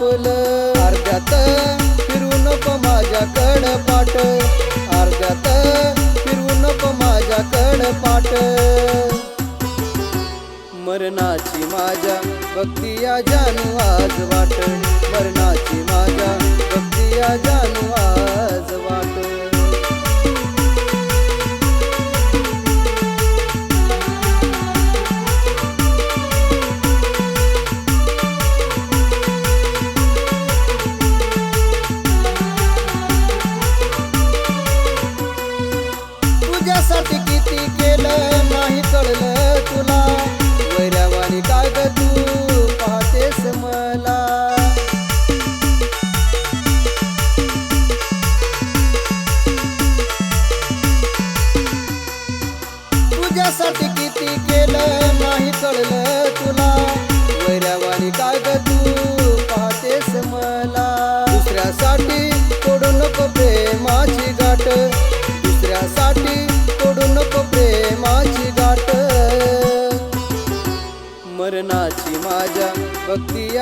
हे आपलं अर्ध्यात फिरू नको माझ्याकड पाट अर्ध्यात फिरू नको माझ्याकड पाट मरणाची माझ्या भक्ती या जानू आज वाट. मरणाची माझ्या भक्ती या जानू आज वाट.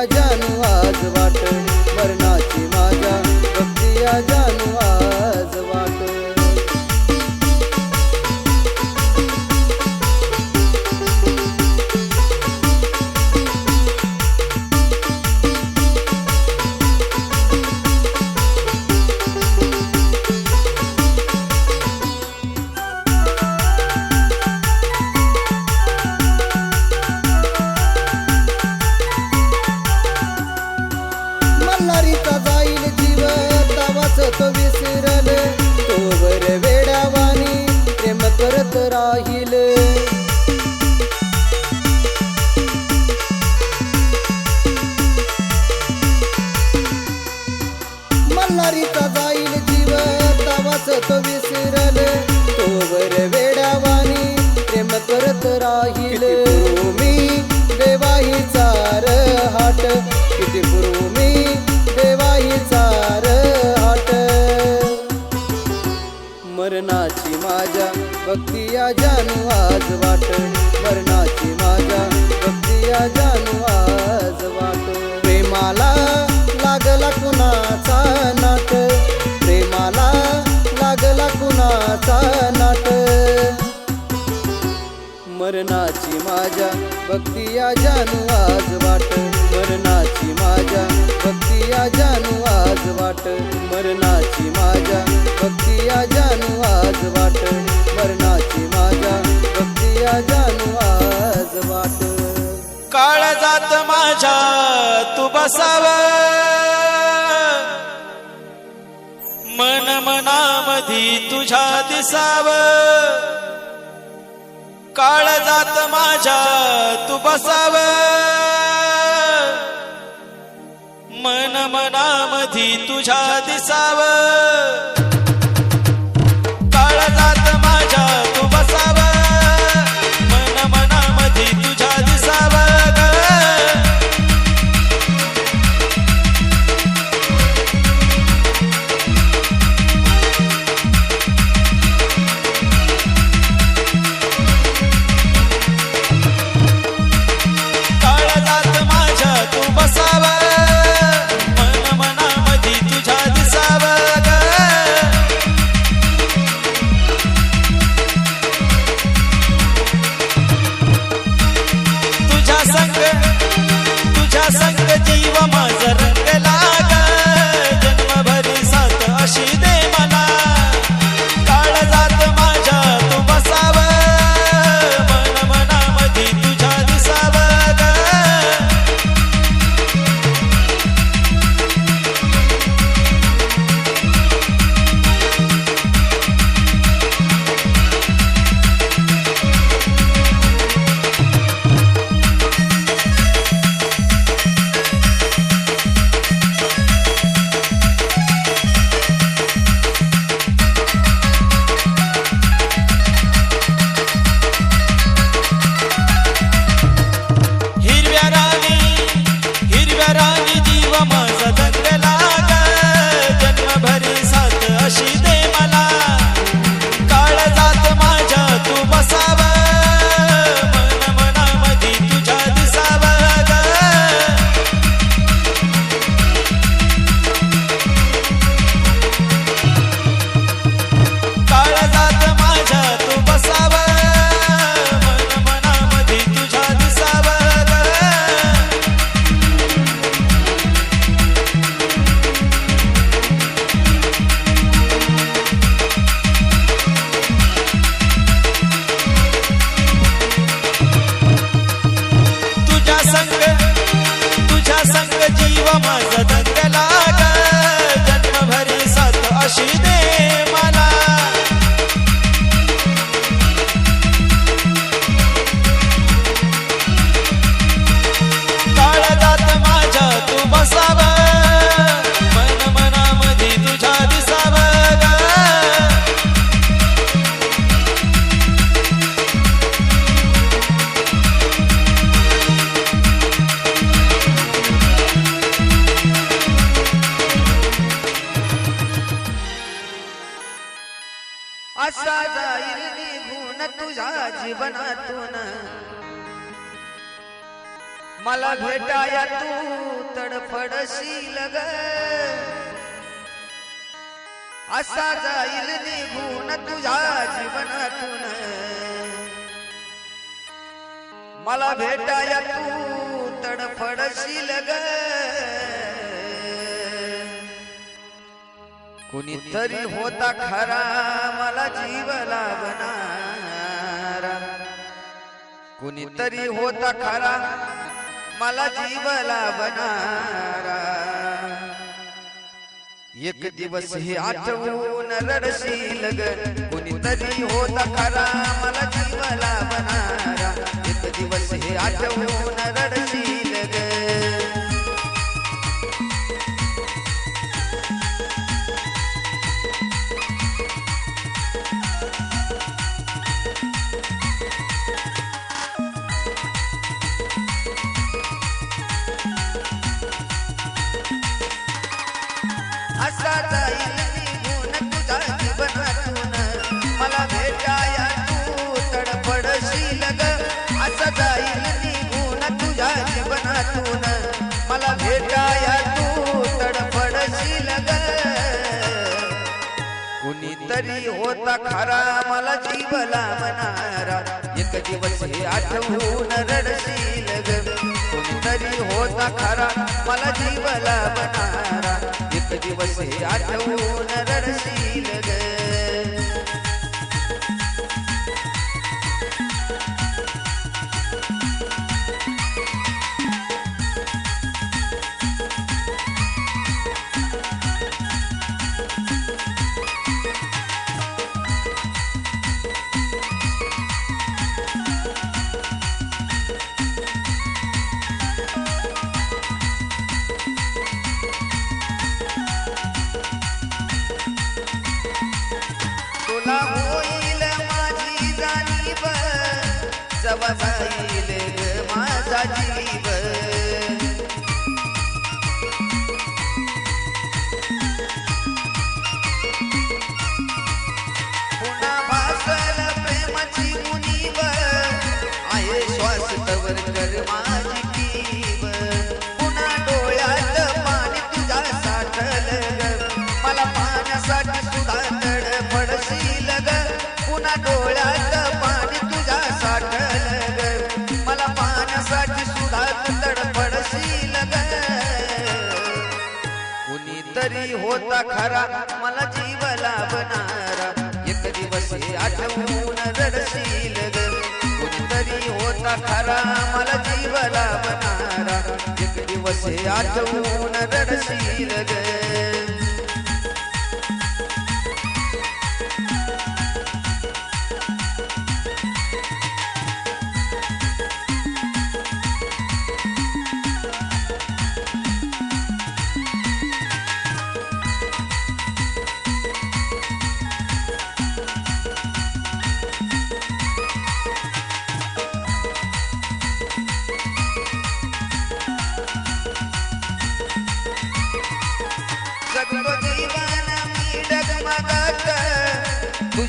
भक्ती जानू आज वाट मरणाची माझ्या भक्तिया जानू आज वाट. जानू आज वाट. प्रेमाला लागला कुणाचा नाट प्रेमाला लागला कुणाचा नाट मरणाची माझ्या भक्ती या जानू आज वाट. मरणाची माझ्या भक्ती या जानू आज वाट. मरणाची माझ्या भक्ती या जानू आज वाट. मरणाची माझ्या भक्ती या जानू आज वाट. काळ जात माझ्या तू बसाव. मन मनामधी तुझ्या दिसाव. काळ जात माझ्या तू बसाव. मन मनामधी तुझ्या दिसाव. जीवनातून. मला भेटाया तू तडफडशील ग. असा जाईल निघून तुझ्या जीवनातून. मला भेटाया तू तडफडशील ग. कुणीतरी होता खरा मला जीव लागणारा कुणीतरी होता खरा मला जीवला बनारा. एक दिवस हे आठवून रडशील ग कुणीतरी होता खरा मला जीवला बनारा. एक दिवस हे आठवून रड असा जाईल निघून तुझ्या जीवनातून. मला भेटाया तू तडफडशील ग. असा जाईल निघून तुझ्या जीवनातून. मला भेटाया तू तडफडशील ग. कुणीतरी होता खरा मला जीव लावणारा एक दिवस हे आठवून रडशील ग. कुणीतरी होता खरा मला जीव लावणारा एक दिवस आठवून रडशील ग. होईल माझी जाणीव. जवा तरी होता खरा मला जीव लाभणारा एक दिवस आठवून रडशील ग. होता खरा मला जीव लाभणारा एक दिवस आठवून रडशील ग.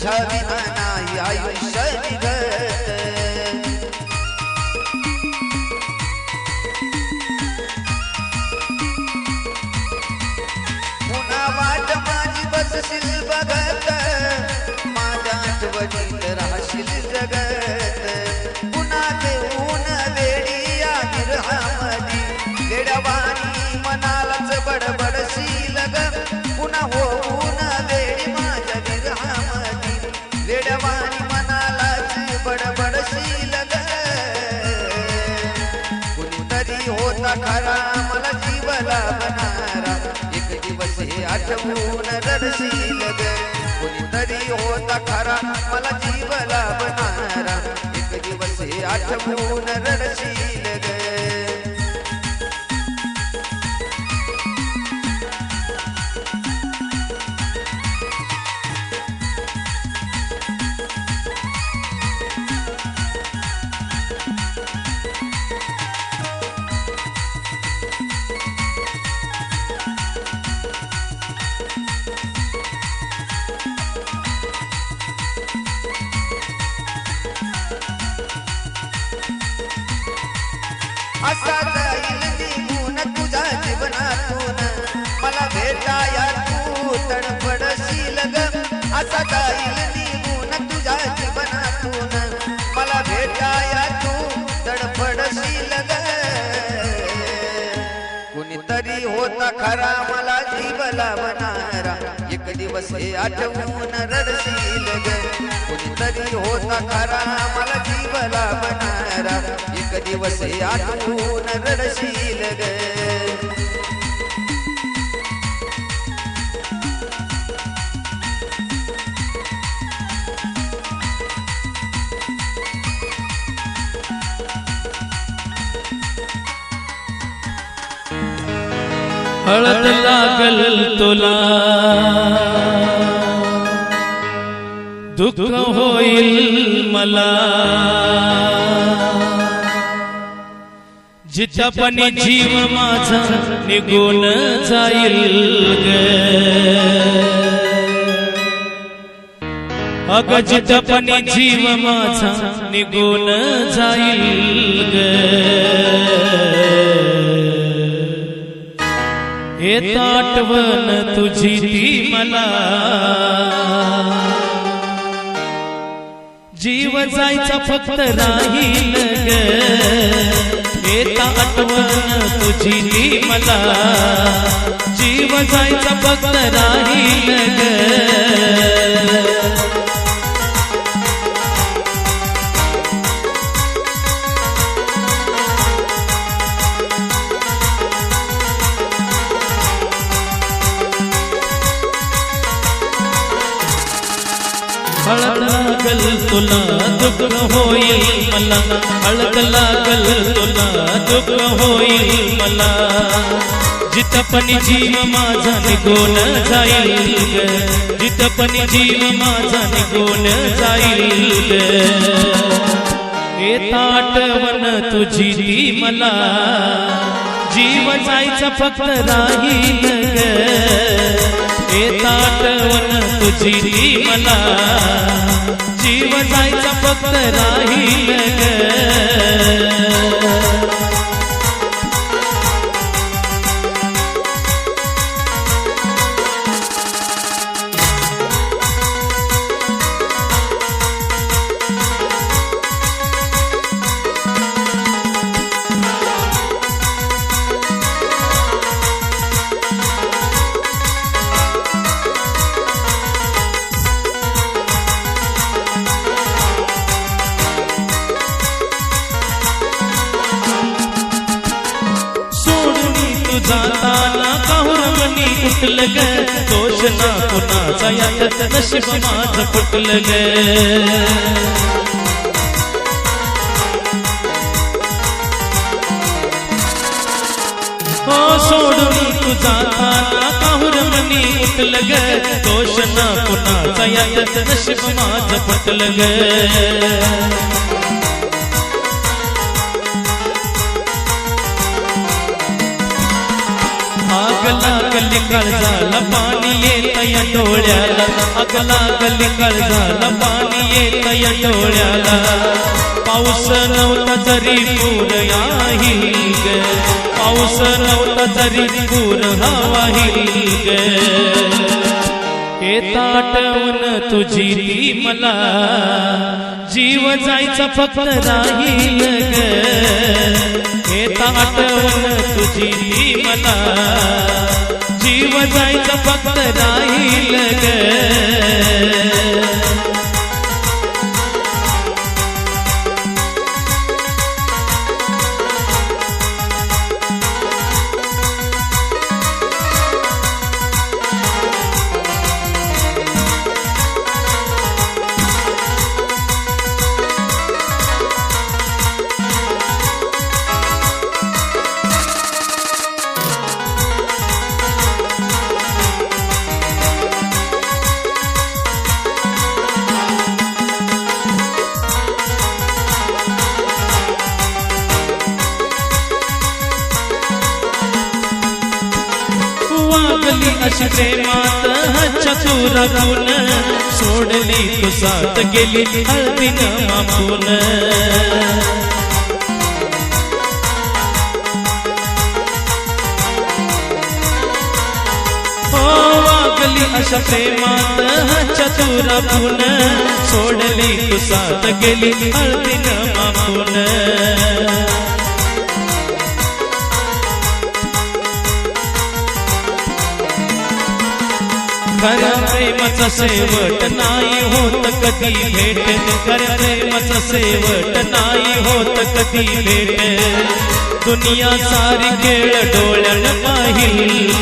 तुझ्या विना नाही आयुष्य निघत. पुन्हा वाट माझी बसशील बघत. माझ्या आठवणी हे आठवून रडशील ग कुणीतरी होता खरा मला जीव लाभणारा एक दिवस हे आठवून रडशील खरा मला जीव लावणारा एक दिवस हे आठवून रडशील ग. कुणीतरी होता खरा मला जीव लावणारा एक दिवस हे आठवून रडशील ग. हळद लागल तुला. दुःख होईल मला. जिथपणे जीव माझा निघून जाईल ग. अग जिथपणे जीव माझा निघून जाईल येत आठवण तुझी ती मला. जीव जायचा फक्त राहील ग येत आठवण तुझी ती मला. जीव जायचा फक्त राहील ग तुला दुःख होईल मला. हळद लागल तुला दुःख होईल मला. जिथपणी जीव माझा निघून जाईल ग. जिथपणी जीव माझा निघून जाईल आठवण तुझी ती मला. जीव जायचं फक्त राहील ग. येत आठवण तुझी ती मला. जीव जायचा फक्त राहील काहुरवणी ग दोष ना कुणाचा यात नशीब माझ फुटलं ग हो सोडून तू जाताना मनी उठलं ग दोष ना कुणाचा यात नशीब माझ फुटलं ग लागली काळजाला पाणी येत या डोळ्याला. आग लागली काळजाला पाणी येत या डोळ्याला. पाऊस नव्हता तरी पूर याही ग. पाऊस नव्हता तरी पूर हवाही ग. येत तुझी ती मला. जीव जायचा फक्त नाही हे येत तुझी ती मला. जीव जायचा फक्त नाही लग. अशी प्रेमात चतुर गुण. सोडली तू सात गेली हळदीन मापून हो, वागली अशा प्रेमात चतुर गुण. सोडली तू सात गेली हळदीन मापून खरं प्रेमाचा सेवट नाही होत कधी भेट. खऱ्या प्रेमाचा सेवट नाही होत कधी भेट. दुनिया सारी खेळ डोळ्यान पाहिल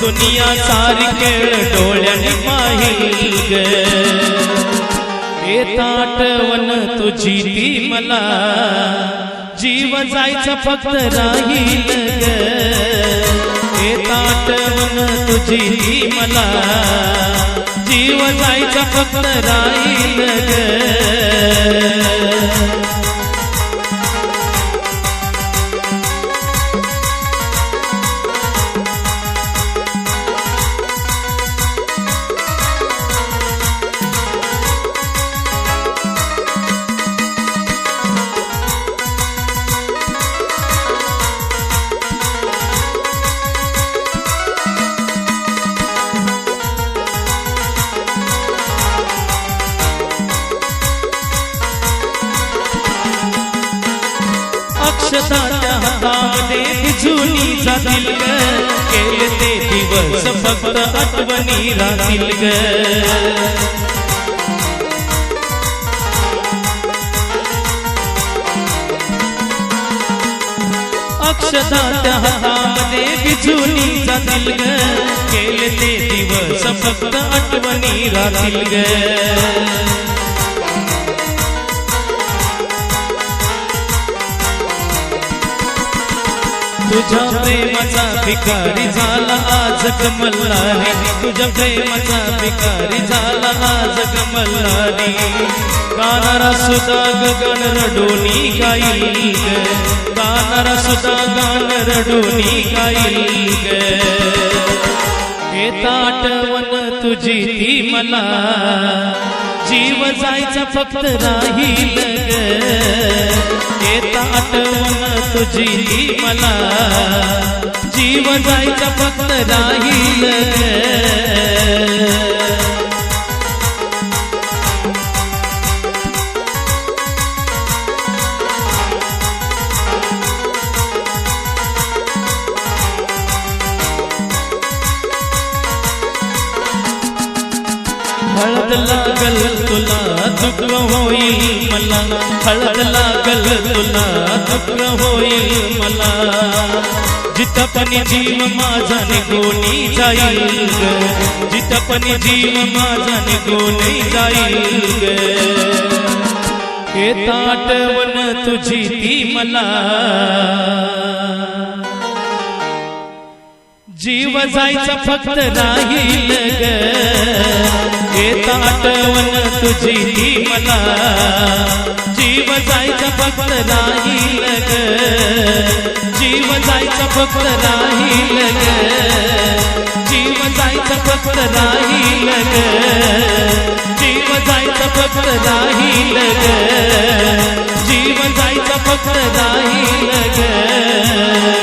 दुनिया सारी खेळ डोळ्यान पाहिल आठवण तुझी ती मला. जीव जायचं फक्त राहील ग तुझी मला. जीव जायचा फक्त राहील ग. भिजूनी जातील ग केले ते दिवस फक्त आठवणी राहतील ग अक्षताच्या हातामध्ये भिजूनी जातील ग केले ते दिवस फक्त आठवणी राहतील ग तुझ्या प्रेमाचा भिकारी झाला आज कमलारी तुझ्या प्रेमाचा भिकारी झाला आज कमलारी गाणारा सुद्धा गगन रडोनी गाईल गाणारा सुद्धा गाण रडोनी गाईल ग. हे तुझी ती मला. जीव जायचा फक्त राहील येता आठवण तुझी मला. जीव जायचा फक्त राहील हळद लागल तुला दुःख होईल मला. जितपणी जीव माझा निघून जाईल ग. जितपणी जीव माझा निघून जाईल हे ताटवण तुझी ती मला. जीव जायचा फक्त राहील ग. येत आठवण तुझी ती मला. जीव जायचा फक्त राहील ग जीव जायचा फक्त राहील ग जीव जायचा फक्त राहील ग जीव जायचा फक्त राहील ग जीव जायचा फक्त राहील ग